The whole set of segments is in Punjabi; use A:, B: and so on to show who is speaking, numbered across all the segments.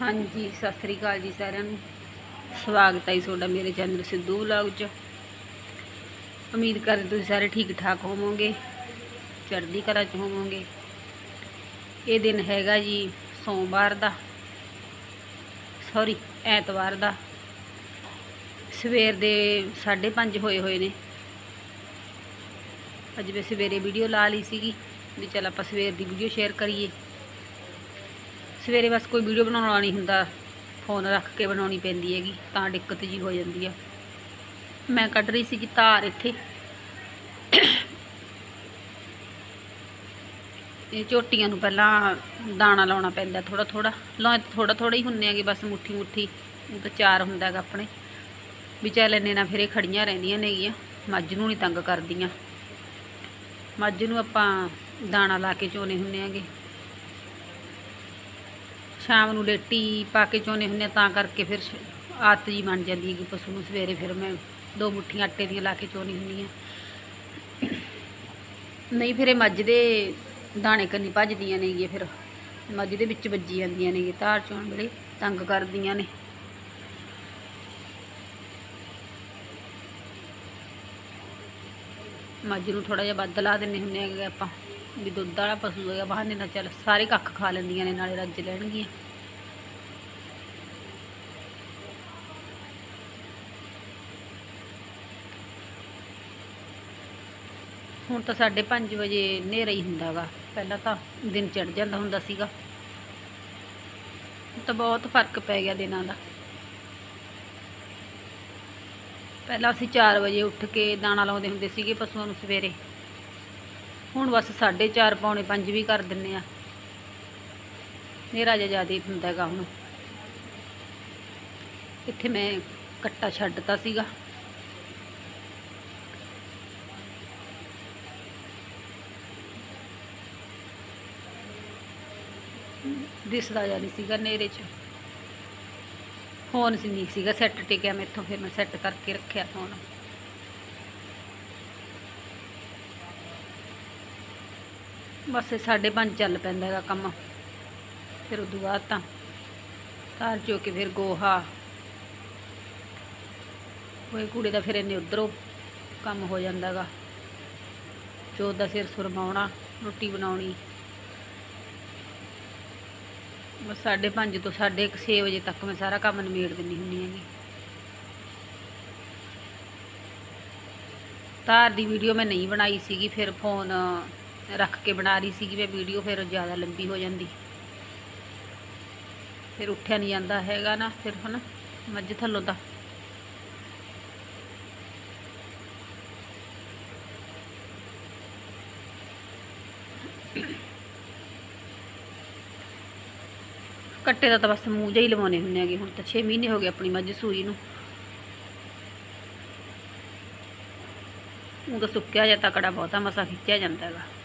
A: ਹਾਂਜੀ, ਸਤਿ ਸ੍ਰੀ ਅਕਾਲ ਜੀ ਸਾਰਿਆਂ ਨੂੰ। ਸਵਾਗਤ ਹੈ ਜੀ ਤੁਹਾਡਾ ਮੇਰੇ ਚੈਨਲ ਸਿੱਧੂ ਵਲੌਗ 'ਚ। ਉਮੀਦ ਕਰਦੇ ਤੁਸੀਂ ਸਾਰੇ ਠੀਕ ਠਾਕ ਹੋਵੋਗੇ, ਚੜ੍ਹਦੀ ਕਲਾ 'ਚ ਹੋਵੋਗੇ। ਇਹ ਦਿਨ ਹੈਗਾ ਜੀ ਸੋਮਵਾਰ ਦਾ, ਸੌਰੀ, ਐਤਵਾਰ ਦਾ। ਸਵੇਰ ਦੇ 5:30 ਹੋਏ ਹੋਏ ਨੇ। ਅੱਜ ਮੈਂ ਸਵੇਰੇ ਵੀਡੀਓ ਲਾ ਲਈ ਸੀਗੀ, ਵੀ ਚਲ ਆਪਾਂ ਸਵੇਰ ਦੀ ਵੀਡੀਓ ਸ਼ੇਅਰ ਕਰੀਏ। ਸਵੇਰੇ ਬਸ ਕੋਈ ਵੀਡੀਓ ਬਣਾਉਣਾ ਨਹੀਂ ਹੁੰਦਾ। ਫੋਨ ਰੱਖ ਕੇ ਬਣਾਉਣੀ ਪੈਂਦੀ ਹੈਗੀ, ਤਾਂ ਦਿੱਕਤ ਜੀ ਹੋ ਜਾਂਦੀ ਆ। ਮੈਂ ਕੱਢ ਰਹੀ ਸੀ ਧਾਰ ਇੱਥੇ। ਇਹ ਝੋਟੀਆਂ ਨੂੰ ਪਹਿਲਾਂ ਦਾਣਾ ਲਾਉਣਾ ਪੈਂਦਾ ਥੋੜਾ ਥੋੜਾ ਲਾਉਂ ਥੋੜਾ ਥੋੜਾ ਹੀ ਹੁੰਨੇ ਆਗੇ ਬਸ ਮੁੱਠੀ ਮੁੱਠੀ। ਉਹ ਤਾਂ ਚਾਰ ਹੁੰਦਾ ਹੈਗਾ ਆਪਣੇ। ਵੀ ਚੱਲ ਇੰਨੇ ਨਾ ਫਿਰ ਇਹ ਖੜੀਆਂ ਰਹਿੰਦੀਆਂ ਨੇਗੀਆਂ ਮੱਝ ਨੂੰ ਨਹੀਂ ਤੰਗ ਕਰਦੀਆਂ। ਮੱਝ ਨੂੰ ਆਪਾਂ ਦਾਣਾ ਲਾ ਕੇ ਚੋਨੇ ਹੁੰਨੇ ਆਗੇ ਸ਼ਾਮ ਨੂੰ ਲੇਟੀ ਪਾ ਕੇ ਚੋਨੇ ਹੁੰਨੇ ਤਾਂ ਕਰਕੇ ਫਿਰ ਸ਼- ਆਦਤ ਜੀ ਬਣ ਜਾਂਦੀ ਹੈ ਕਿ ਪਸ਼ੂ ਨੂੰ। ਸਵੇਰੇ ਫਿਰ ਮੈਂ ਦੋ ਮੁੱਠੀਆਂ ਆਟੇ ਦੀਆਂ ਲਾ ਕੇ ਚੋਣੀ ਹੁੰਦੀ ਆ। ਨਹੀਂ ਫਿਰ ਇਹ ਮੱਝ ਦੇ ਦਾਣੇ ਕੰਨੀ ਭੱਜਦੀਆਂ ਨੇਗੀਆਂ ਫਿਰ। ਮੱਝ ਦੇ ਵਿੱਚ ਵੱਜੀ ਜਾਂਦੀਆਂ ਨੇਗੀ ਧਾਰ ਚੋਣ ਵੇਲੇ ਤੰਗ ਕਰਦੀਆਂ ਨੇ। ਮੱਝ ਨੂੰ ਥੋੜਾ ਜਿਹਾ ਵੱਧ ਲਾ ਦਿੰਨੇ ਹੁੰਨੇ ਹੈਗੇ ਆਪਾਂ। ਵੀ ਦੁੱਧ ਵਾਲਾ ਪਸ਼ੂ ਹੈਗਾ, ਬਹਾਨੇ ਨਾਲ ਚੱਲ ਸਾਰੇ ਕੱਖ ਖਾ ਲੈਂਦੀਆਂ ਨੇ, ਨਾਲੇ ਰੱਜ ਲੈਣਗੀਆਂ। ਹੁਣ ਤਾਂ 5:30 ਵਜੇ ਹਨੇਰਾ ਹੀ ਹੁੰਦਾਗਾ ਪਹਿਲਾਂ ਤਾਂ ਦਿਨ ਚੜ ਜਾਂਦਾ ਹੁੰਦਾ ਸੀਗਾ। ਤਾਂ ਬਹੁਤ ਫ਼ਰਕ ਪੈ ਗਿਆ ਦਿਨਾਂ ਦਾ। ਪਹਿਲਾਂ ਅਸੀਂ 4 ਵਜੇ ਉੱਠ ਕੇ ਦਾਣਾ ਲਾਉਂਦੇ ਹੁੰਦੇ ਸੀਗੇ ਪਸ਼ੂਆਂ ਨੂੰ ਸਵੇਰੇ। ਹੁਣ ਬਸ 4:30 ਪੌਣੇ 5 ਵੀ ਕਰ ਦਿੰਨੇ ਆ। ਹਨੇਰਾ ਜਿਹਾ ਜ਼ਿਆਦਾ ਹੁੰਦਾ ਹੈਗਾ ਹੁਣ। ਇੱਥੇ ਮੈਂ ਕੱਟਾ ਛੱਡਤਾ ਸੀਗਾ। ਦਿਸਦਾ ਜਾਂ ਨਹੀਂ ਸੀਗਾ ਹਨੇਰੇ 'ਚ। ਫੋਨ ਸੀ ਨਹੀਂ ਸੀਗਾ, ਸੈੱਟ ਟਿਕਿਆ ਮੈਥੋਂ, ਫਿਰ ਮੈਂ ਸੈੱਟ ਕਰਕੇ ਰੱਖਿਆ ਫੋਨ। ਬਸ ਇਹ ਸਾਢੇ ਪੰਜ ਚੱਲ ਪੈਂਦਾ ਹੈਗਾ ਕੰਮ। ਫਿਰ ਉਦੋਂ ਬਾਅਦ ਤਾਂ, ਘਰ ਚੋ ਕੇ ਫਿਰ ਗੋਹਾ। ਕੋਈ ਕੂੜੇ ਦਾ ਫਿਰ ਇਹਨੇ ਉਧਰੋਂ ਕੰਮ ਹੋ ਜਾਂਦਾ ਹੈਗਾ। ਚੋਦ ਦਾ ਸਿਰ ਸੁਰਮਾਉਣਾ, ਰੋਟੀ ਬਣਾਉਣੀ। ਬਸ ਸਾਢੇ ਪੰਜ ਤੋਂ ਸਾਢੇ ਕੁ ਛੇ ਵਜੇ ਤੱਕ ਮੈਂ ਸਾਰਾ ਕੰਮ ਨਿਬੇੜ ਦਿੰਦੀ ਹੁੰਦੀ ਹੈਗੀ। ਤਾਰ ਦੀ ਵੀਡੀਓ ਮੈਂ ਨਹੀਂ ਬਣਾਈ ਸੀਗੀ, ਫਿਰ ਫੋਨ ਰੱਖ ਕੇ ਬਣਾ ਰਹੀ ਸੀਗੀ ਮੈਂ ਵੀਡੀਓ ਫਿਰ ਜ਼ਿਆਦਾ ਲੰਬੀ ਹੋ ਜਾਂਦੀ। ਫਿਰ ਉੱਠਿਆ ਨਹੀਂ ਜਾਂਦਾ ਹੈਗਾ ਨਾ, ਫਿਰ ਹਨਾ, ਮੱਝ ਥੱਲੋਂ ਤਾਂ। ਕੱਟੇ ਦਾ ਤਾਂ ਬਸ ਮੂੰਹ ਜਿਹਾ ਹੀ ਲਵਾਉਣੇ ਹੁੰਨੇ ਹੈਗੇ, ਹੁਣ ਤਾਂ 6 ਮਹੀਨੇ ਹੋ ਗਏ ਆਪਣੀ ਮੱਝ ਸੂਈ ਨੂੰ। ਉਹ ਤਾਂ ਸੁੱਕਿਆ ਜਾਂ ਤਕੜਾ ਬਹੁਤਾ, ਮਸਾ ਖਿੱਚਿਆ ਜਾਂਦਾ ਹੈਗਾ।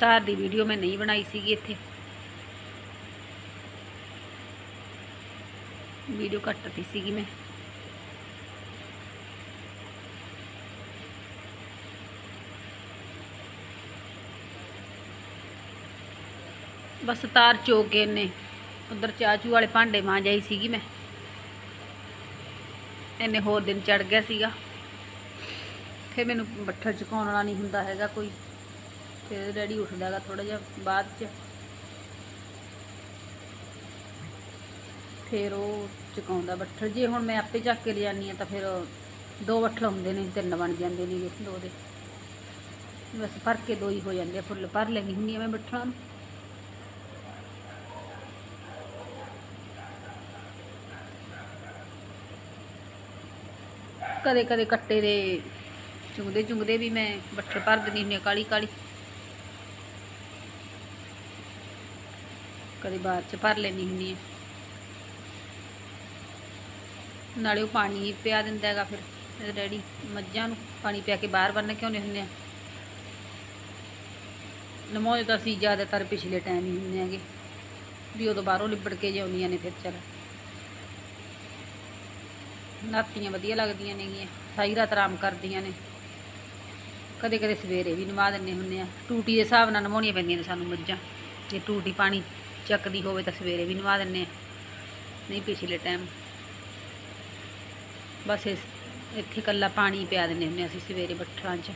A: ਤਾਰ ਦੀ ਵੀਡੀਓ ਮੈਂ ਨਹੀਂ ਬਣਾਈ ਸੀਗੀ ਇੱਥੇ। ਵੀਡੀਓ ਕੱਟਤੀ ਸੀਗੀ ਮੈਂ। ਬਸ ਤਾਰ ਚੋਕ ਕੇ ਨੇ ਉਧਰ ਚਾਚੂ ਵਾਲੇ ਭਾਂਡੇ ਮਾਂਜ ਆਈ ਸੀਗੀ ਮੈਂ। ਇਹਨੇ ਹੋਰ ਦਿਨ ਚੜ ਗਿਆ ਸੀਗਾ। ਫਿਰ ਮੈਨੂੰ ਬੱਠਲ ਚਕਾਉਣ ਵਾਲਾ ਨਹੀਂ ਹੁੰਦਾ ਹੈਗਾ ਕੋਈ। ਫਿਰ ਡੈਡੀ ਉੱਠਦਾ ਹੈਗਾ ਥੋੜਾ ਜਿਹਾ ਬਾਅਦ ਚ। ਫਿਰ ਉਹ ਚਕਾਉਂਦਾ ਬੱਠਲ। ਜੇ ਹੁਣ ਮੈਂ ਆਪੇ ਚੱਕ ਕੇ ਲਿਜਾਨੀ ਆ ਤਾਂ ਫਿਰ ਦੋ ਬੱਠਲ ਹੁੰਦੇ ਨੇ, ਤਿੰਨ ਬਣ ਜਾਂਦੇ ਨੇ ਦੋ ਦੇ। ਬਸ ਭਰ ਕੇ ਦੋ ਹੀ ਹੋ ਜਾਂਦੇ ਆ, ਫੁੱਲ ਭਰ ਲੈਣੀ ਹੁੰਦੀ ਆ ਮੈਂ ਬੱਠਲਾਂ ਨੂੰ। ਕਦੇ ਕਦੇ ਕੱਟੇ ਦੇ ਚੁੰਗਦੇ ਚੁੰਗਦੇ ਵੀ ਮੈਂ ਬੱਠਲ ਭਰ ਦਿੰਦੀ ਹੁੰਦੀ ਹਾਂ ਕਾਲੀ ਕਾਲੀ ਕਦੇ ਬਾਅਦ ਚ ਭਰ ਲੈਣੀ ਹੁੰਦੀ ਹੈ ਨਾਲੇ ਉਹ ਪਾਣੀ ਪਿਆ ਦਿੰਦਾ ਹੈਗਾ ਫਿਰ ਡੈਡੀ ਮੱਝਾਂ ਨੂੰ ਪਾਣੀ ਪਿਆ ਕੇ ਬਾਹਰ ਬੰਨ ਕੇ ਆਉਂਦੇ ਹੁੰਦੇ ਆ? ਨਮੋਏ ਤਾਂ ਅਸੀਂ ਜ਼ਿਆਦਾਤਰ ਪਿਛਲੇ ਟਾਈਮ ਹੀ ਹੁੰਦੇ ਹੈਗੇ, ਵੀ ਉਦੋਂ ਬਾਹਰੋਂ ਲਿਬੜ ਕੇ ਜਿਉਂਦੀਆਂ ਨੇ ਫਿਰ ਚੱਲ। ਨਾਤੀਆਂ ਵਧੀਆ ਲੱਗਦੀਆਂ ਨੇਗੀਆਂ, ਸਾਰੀ ਰਾਤ ਆਰਾਮ ਕਰਦੀਆਂ ਨੇ। ਕਦੇ ਕਦੇ ਸਵੇਰੇ ਵੀ ਨਵਾ ਦਿੰਨੇ ਹੁੰਨੇ ਆ। ਟੂਟੀ ਦੇ ਹਿਸਾਬ ਨਾਲ ਨਵਾਉਣੀਆਂ ਪੈਂਦੀਆਂ ਨੇ ਸਾਨੂੰ ਮੱਝਾਂ, ਜੇ ਟੂਟੀ ਪਾਣੀ ਚੱਕਦੀ ਹੋਵੇ ਤਾਂ ਸਵੇਰੇ ਵੀ ਨਵਾ ਦਿੰਨੇ ਆ ਨਹੀਂ ਪਿਛਲੇ ਟਾਈਮ ਬਸ ਇਸ ਇੱਥੇ ਕੱਲਾ ਪਾਣੀ ਪਿਆ ਦਿੰਨੇ ਹੁੰਨੇ ਅਸੀਂ ਸਵੇਰੇ ਬੱਠਲਾਂ 'ਚ।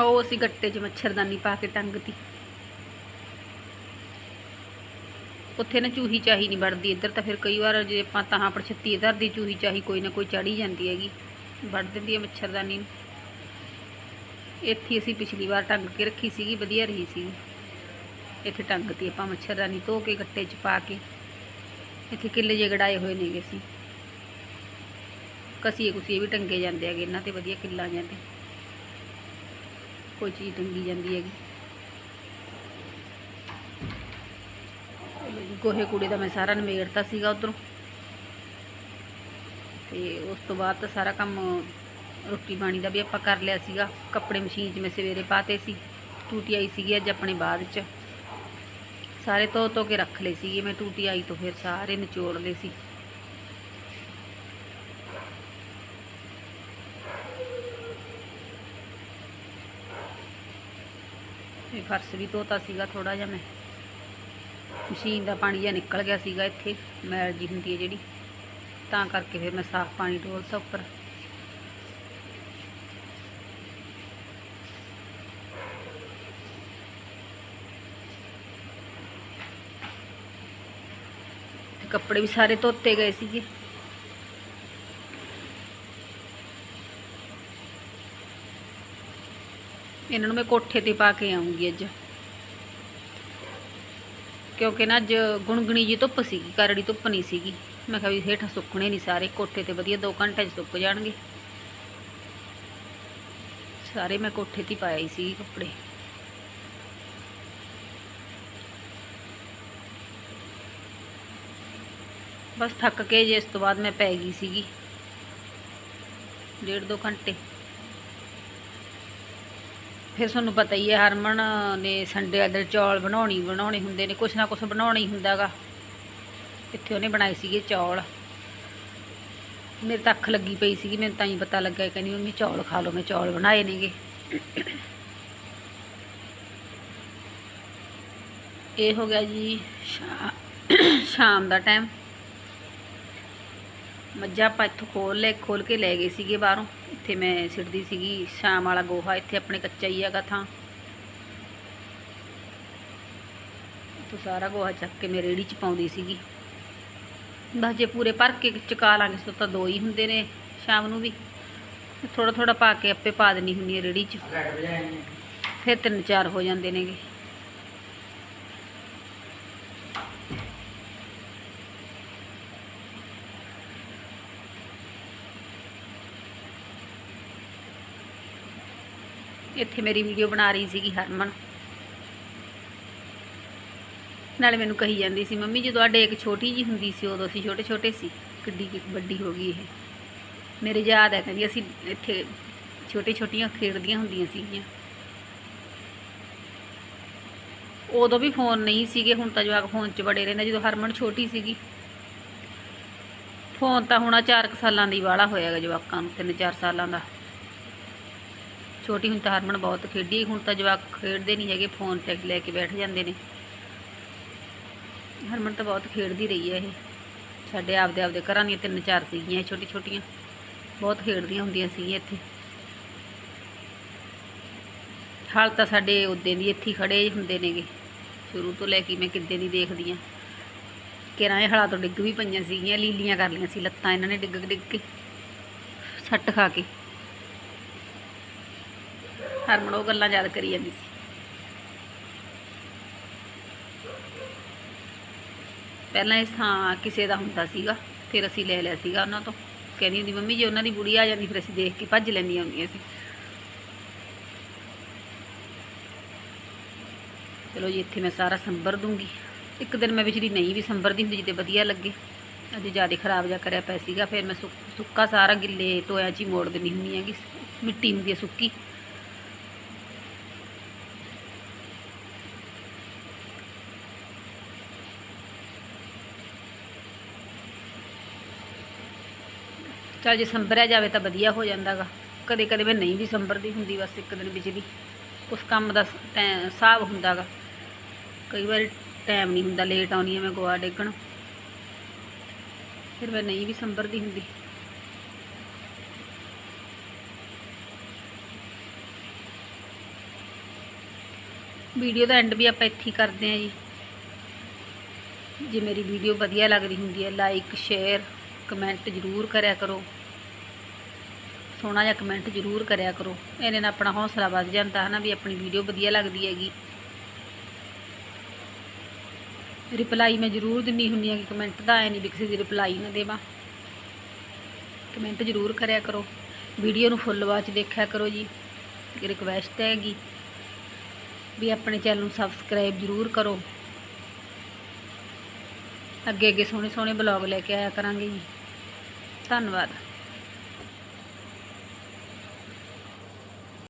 A: ਉਹ ਅਸੀਂ ਗੱਟੇ 'ਚ ਮੱਛਰਦਾਨੀ ਪਾ ਕੇ ਟੰਗਤੀ। ਉੱਥੇ ਨਾ ਚੂਹੀ ਚਾਹੀ ਨਹੀਂ ਵੜਦੀ, ਇੱਧਰ ਤਾਂ ਫਿਰ ਕਈ ਵਾਰ ਜੇ ਆਪਾਂ ਤਾਂ ਪਰ ਛੱਤੀ ਇੱਧਰ ਦੀ ਚੂਹੀ ਚਾਹੀ ਕੋਈ ਨਾ ਕੋਈ ਚੜੀ ਜਾਂਦੀ ਹੈਗੀ, ਵੜ ਦਿੰਦੀ ਹੈ ਮੱਛਰਦਾਨੀ ਨੂੰ। ਇੱਥੇ ਅਸੀਂ ਪਿਛਲੀ ਵਾਰ ਟੰਗ ਕੇ ਰੱਖੀ ਸੀਗੀ, ਵਧੀਆ ਰਹੀ ਸੀ ਇੱਥੇ ਟੰਗਤੀ ਆਪਾਂ ਮੱਛਰਦਾਨੀ ਧੋ ਕੇ ਗੱਟੇ 'ਚ ਪਾ ਕੇ। ਇੱਥੇ ਕਿੱਲੇ ਜੇ ਗੜਾਏ ਹੋਏ ਨੇਗੇ ਅਸੀਂ। ਕਸੀਏ ਕੁਸੀਏ ਵੀ ਟੰਗੇ ਜਾਂਦੇ ਹੈਗੇ, ਇਹਨਾਂ ਤੇ ਵਧੀਆ ਕਿੱਲਾ ਜਾਂਦੇ। ਕੋਈ ਚੀਜ਼ ਟੰਗੀ ਜਾਂਦੀ ਹੈਗੀ। ਗੋਹੇ ਕੂੜੇ ਦਾ ਮੈਂ ਸਾਰਾ ਨਿਬੇੜਤਾ ਸੀਗਾ ਉਧਰੋਂ। ਤੇ ਉਸ ਤੋਂ ਬਾਅਦ ਤਾਂ ਸਾਰਾ ਕੰਮ ਰੋਟੀ ਪਾਣੀ ਦਾ ਵੀ ਆਪਾਂ ਕਰ ਲਿਆ ਸੀਗਾ। ਕੱਪੜੇ ਮਸ਼ੀਨ 'ਚ ਮੈਂ ਸਵੇਰੇ ਪਾਤੇ ਸੀ, ਟੂਟੀ ਆਈ ਸੀਗੀ ਅੱਜ ਆਪਣੇ ਬਾਅਦ 'ਚ। ਸਾਰੇ ਧੋ ਧੋ ਕੇ ਰੱਖ ਲਏ ਸੀਗੇ, ਮੈਂ ਟੂਟੀ ਆਈ ਤੋਂ ਫਿਰ ਸਾਰੇ ਨਿਚੋੜ ਲਏ ਸੀ। ਫਰਸ਼ ਵੀ ਧੋਤਾ ਸੀਗਾ ਥੋੜਾ ਜਿਹਾ ਮੈਂ। ਮਸ਼ੀਨ ਦਾ ਪਾਣੀ ਜਿਹਾ ਨਿਕਲ ਗਿਆ ਸੀਗਾ ਇੱਥੇ, ਮੈਲ ਜੀ ਹੁੰਦੀ ਹੈ ਜਿਹੜੀ। ਤਾਂ ਕਰਕੇ ਫਿਰ ਮੈਂ ਸਾਫ਼ ਪਾਣੀ ਡੋਲਤਾ ਉੱਪਰ। ਕੱਪੜੇ ਵੀ ਸਾਰੇ ਧੋਤੇ ਗਏ ਸੀਗੇ। ਇਹਨਾਂ ਨੂੰ ਮੈਂ ਕੋਠੇ ਤੇ ਪਾ ਕੇ ਆਉਂਗੀ ਅੱਜ ਕਿਉਂਕਿ ਨਾ ਅੱਜ ਗੁਣਗਣੀ ਜੀ ਧੁੱਪ ਸੀਗੀ ਕਰੜੀ ਧੁੱਪ ਨਹੀਂ ਸੀਗੀ ਮੈਂ ਕਿਹਾ ਵੀ ਹੇਠਾਂ ਸੁੱਕਣੇ ਨਹੀਂ ਸਾਰੇ ਕੋਠੇ ਤੇ ਵਧੀਆ 2 ਘੰਟੇ 'ਚ ਸੁੱਕ ਜਾਣਗੇ ਸਾਰੇ ਮੈਂ ਕੋਠੇ ਤੇ ਹੀ ਪਾਏ ਸੀ ਕੱਪੜੇ ਬਸ ਥੱਕ ਕੇ ਜੇ ਇਸ ਤੋਂ ਬਾਅਦ ਮੈਂ ਪੈ ਗਈ ਸੀਗੀ ਡੇਢ ਦੋ ਘੰਟੇ ਫਿਰ ਤੁਹਾਨੂੰ ਪਤਾ ਹੀ ਹੈ ਹਰਮਨ ਨੇ ਸੰਡੇ ਵਾਲੇ ਚੌਲ ਬਣਾਉਣੀ, ਬਣਾਉਣੇ ਹੁੰਦੇ ਨੇ, ਕੁਛ ਨਾ ਕੁਛ ਬਣਾਉਣਾ ਹੀ ਹੁੰਦਾਗਾ ਇੱਥੇ ਉਹਨੇ ਬਣਾਏ ਸੀਗੇ ਚੌਲ। ਮੇਰੇ ਤਾਂ ਅੱਖ ਲੱਗੀ ਪਈ ਸੀਗੀ, ਮੈਨੂੰ ਤਾਂ ਹੀ ਪਤਾ ਲੱਗਾ ਕਹਿੰਦੀ ਮੰਮੀ ਚੌਲ ਖਾ ਲਓ, ਮੈਂ ਚੌਲ ਬਣਾਏ ਨੇਗੇ। ਇਹ ਹੋ ਗਿਆ ਜੀ ਸ਼ਾਮ ਦਾ ਟਾਈਮ ਮੱਝਾਂ ਆਪਾਂ ਇੱਥੋਂ ਖੋਲ ਲੈ ਖੋਲ ਕੇ ਲੈ ਗਏ ਸੀਗੇ ਬਾਹਰੋਂ। ਇੱਥੇ ਮੈਂ ਸਿੱਟਦੀ ਸੀਗੀ ਸ਼ਾਮ ਵਾਲਾ ਗੋਹਾ ਇੱਥੇ ਆਪਣੇ ਕੱਚਾ ਹੀ ਹੈਗਾ ਥਾਂ। ਤੋਂ ਸਾਰਾ ਗੋਹਾ ਚੱਕ ਕੇ ਮੈਂ ਰੇੜੀ 'ਚ ਪਾਉਂਦੀ ਸੀਗੀ। ਬਸ ਜੇ ਪੂਰੇ ਭਰ ਕੇ ਚਕਾ ਲਾਂਗੇ ਸੋ ਤਾਂ ਦੋ ਹੀ ਹੁੰਦੇ ਨੇ ਸ਼ਾਮ ਨੂੰ ਵੀ। ਥੋੜਾ ਥੋੜਾ ਪਾ ਕੇ ਆਪੇ ਪਾ ਦੇਣੀ ਹੁੰਦੀ ਹੈ ਰੇੜੀ 'ਚ। ਫਿਰ ਤਿੰਨ ਚਾਰ ਹੋ ਜਾਂਦੇ ਨੇਗੇ। ਇੱਥੇ ਮੇਰੀ ਵੀਡੀਓ ਬਣਾ ਰਹੀ ਸੀਗੀ ਹਰਮਨ। ਨਾਲੇ ਮੈਨੂੰ ਕਹੀ ਜਾਂਦੀ ਸੀ, ਮੰਮੀ, ਜਦੋਂ ਆਡੇ ਇੱਕ ਛੋਟੀ ਜੀ ਹੁੰਦੀ ਸੀ, ਉਦੋਂ ਅਸੀਂ ਛੋਟੇ ਛੋਟੇ ਸੀ। ਕਿੱਡੀ ਵੱਡੀ ਹੋ ਗਈ ਇਹ। ਮੇਰੇ ਯਾਦ ਹੈ ਕਹਿੰਦੀ, ਅਸੀਂ ਇੱਥੇ ਛੋਟੇ ਛੋਟੀਆਂ ਖੇਡਦੀਆਂ ਹੁੰਦੀਆਂ ਸੀਗੀਆਂ। ਉਦੋਂ ਵੀ ਫੋਨ ਨਹੀਂ ਸੀਗੇ, ਹੁਣ ਤਾਂ ਜਵਾਕ ਫੋਨ 'ਚ ਬੜੇ ਰਹਿੰਦੇ ਜਦੋਂ ਹਰਮਨ ਛੋਟੀ ਸੀਗੀ, ਫੋਨ ਤਾਂ ਹੁਣ 4 ਸਾਲਾਂ ਦੀ ਵਾਲਾ ਹੋਇਆਗਾ ਜਵਾਕਾਂ ਨੂੰ 3-4 ਸਾਲਾਂ ਦਾ। ਛੋਟੀ ਹੁਣ ਤਾਂ ਹਰਮਨ ਬਹੁਤ ਖੇਡੀ, ਹੁਣ ਤਾਂ ਜਵਾਕ ਖੇਡਦੇ ਨਹੀਂ ਹੈਗੇ ਫੋਨ ਤੇ ਲੈ ਕੇ ਬੈਠ ਜਾਂਦੇ ਨੇ। ਹਰਮਨ ਤਾਂ ਬਹੁਤ ਖੇਡਦੀ ਰਹੀ ਹੈ ਇਹ। ਸਾਡੇ ਆਪਦੇ ਆਪਦੇ ਘਰਾਂ ਦੀਆਂ ਤਿੰਨ ਚਾਰ ਸੀਗੀਆਂ ਛੋਟੀ ਛੋਟੀਆਂ। ਬਹੁਤ ਖੇਡਦੀਆਂ ਹੁੰਦੀਆਂ ਸੀਗੀਆਂ ਇੱਥੇ। ਹਾਲ ਤਾਂ ਸਾਡੇ ਉਦੋਂ ਦੀ ਇੱਥੇ ਹੀ ਖੜੇ ਹੁੰਦੇ ਨੇਗੇ। ਸ਼ੁਰੂ ਤੋਂ ਲੈ ਕੇ ਮੈਂ ਕਿੱਦੇ ਦੀ ਦੇਖਦੀ ਆ ਕਿਰਾਂ ਇਹ ਹਲਾ ਤੋਂ ਡਿੱਗ ਵੀ ਪਈਆਂ ਸੀਗੀਆਂ, ਲੀਲੀਆਂ ਕਰ ਲਈਆਂ ਸੀ ਲੱਤਾਂ ਇਹਨਾਂ ਨੇ ਡਿੱਗ ਡਿੱਗ ਕੇ। ਸੱਟ ਖਾ ਕੇ। ਹਰਮਨ ਉਹ ਗੱਲਾਂ ਯਾਦ ਕਰੀ ਜਾਂਦੀ ਸੀ। ਪਹਿਲਾਂ ਇਹ ਥਾਂ ਕਿਸੇ ਦਾ ਹੁੰਦਾ ਸੀਗਾ, ਫਿਰ ਅਸੀਂ ਲੈ ਲਿਆ ਸੀਗਾ ਉਹਨਾਂ ਤੋਂ। ਕਹਿੰਦੀ ਹੁੰਦੀ, ਮੰਮੀ ਜੇ, ਉਹਨਾਂ ਦੀ ਬੁੜੀ ਆ ਜਾਂਦੀ, ਫਿਰ ਅਸੀਂ ਦੇਖ ਕੇ ਭੱਜ ਲੈਂਦੀਆਂ ਹੁੰਦੀਆਂ ਸੀ। ਚਲੋ ਜੀ, ਇੱਥੇ ਮੈਂ ਸਾਰਾ ਸੰਭਰ ਦੂੰਗੀ। ਇੱਕ ਦਿਨ ਮੈਂ ਵਿਚਲੀ ਨਹੀਂ ਵੀ ਸੰਭਰਦੀ ਹੁੰਦੀ ਜਿੱਤੇ ਵਧੀਆ ਲੱਗੇ। ਅੱਜ ਜ਼ਿਆਦਾ ਖਰਾਬ ਜਿਹਾ ਕਰਿਆ ਪਿਆ ਸੀਗਾ, ਫਿਰ ਮੈਂ ਸੁੱਕ- ਸੁੱਕਾ ਸਾਰਾ ਗਿੱਲੇ ਟੋਇਆਂ 'ਚ ਹੀ ਮੋੜ ਦਿੰਦੀ ਹੁੰਦੀ ਹੈਗੀ, ਮਿੱਟੀ ਹੁੰਦੀ ਹੈ ਸੁੱਕੀ। ਚਲ ਜੇ ਸੰਭਰਿਆ ਜਾਵੇ ਤਾਂ ਵਧੀਆ ਹੋ ਜਾਂਦਾਗਾ। ਕਦੇ ਕਦੇ ਮੈਂ ਨਹੀਂ ਵੀ ਸੰਭਰਦੀ ਹੁੰਦੀ, ਬਸ ਇੱਕ ਦਿਨ ਬਿਜਲੀ। ਉਸ ਕੰਮ ਦਾ ਟੈ- ਹਿਸਾਬ ਹੁੰਦਾਗਾ। ਕਈ ਵਾਰੀ ਟਾਈਮ ਨਹੀਂ ਹੁੰਦਾ, ਲੇਟ ਆਉਣੀ ਹੈ ਮੈਂ ਗੋਆ ਡੇਗਣ ਫਿਰ ਮੈਂ ਨਹੀਂ ਵੀ ਸੰਭਰਦੀ ਹੁੰਦੀ। ਵੀਡੀਓ ਦਾ ਐਂਡ ਵੀ ਆਪਾਂ ਇੱਥੇ ਹੀ ਕਰਦੇ ਹਾਂ ਜੀ। ਜੇ ਮੇਰੀ ਵੀਡੀਓ ਵਧੀਆ ਲੱਗਦੀ ਹੁੰਦੀ ਹੈ ਲਾਈਕ ਸ਼ੇਅਰ ਕਮੈਂਟ ਜ਼ਰੂਰ ਕਰਿਆ ਕਰੋ। ਸੋਹਣਾ ਜਿਹਾ ਕਮੈਂਟ ਜ਼ਰੂਰ ਕਰਿਆ ਕਰੋ। ਇਹਨੇ ਨਾਲ ਆਪਣਾ ਹੌਸਲਾ ਵੱਧ ਜਾਂਦਾ ਹੈ ਨਾ ਵੀ ਆਪਣੀ ਵੀਡੀਓ ਵਧੀਆ ਲੱਗਦੀ ਹੈਗੀ। ਰਿਪਲਾਈ ਮੈਂ ਜ਼ਰੂਰ ਦਿੰਨੀ ਹੁੰਦੀ ਹਾਂ ਕਿ ਕਮੈਂਟ ਦਾ ਐ ਨਹੀਂ ਵੀ ਕਿਸੇ ਦੀ ਰਿਪਲਾਈ ਨਾ ਦੇਵਾਂ। ਕਮੈਂਟ ਜ਼ਰੂਰ ਕਰਿਆ ਕਰੋ। ਵੀਡੀਓ ਨੂੰ ਫੁੱਲ ਵਾਚ ਦੇਖਿਆ ਕਰੋ ਜੀ। ਰਿਕਵੈਸਟ ਹੈਗੀ ਵੀ ਆਪਣੇ ਚੈਨਲ ਨੂੰ ਸਬਸਕ੍ਰਾਈਬ ਜ਼ਰੂਰ ਕਰੋ। ਅੱਗੇ ਅੱਗੇ ਸੋਹਣੇ ਸੋਹਣੇ ਬਲੌਗ ਲੈ ਕੇ ਆਇਆ ਕਰਾਂਗੇ ਜੀ। ਧੰਨਵਾਦ।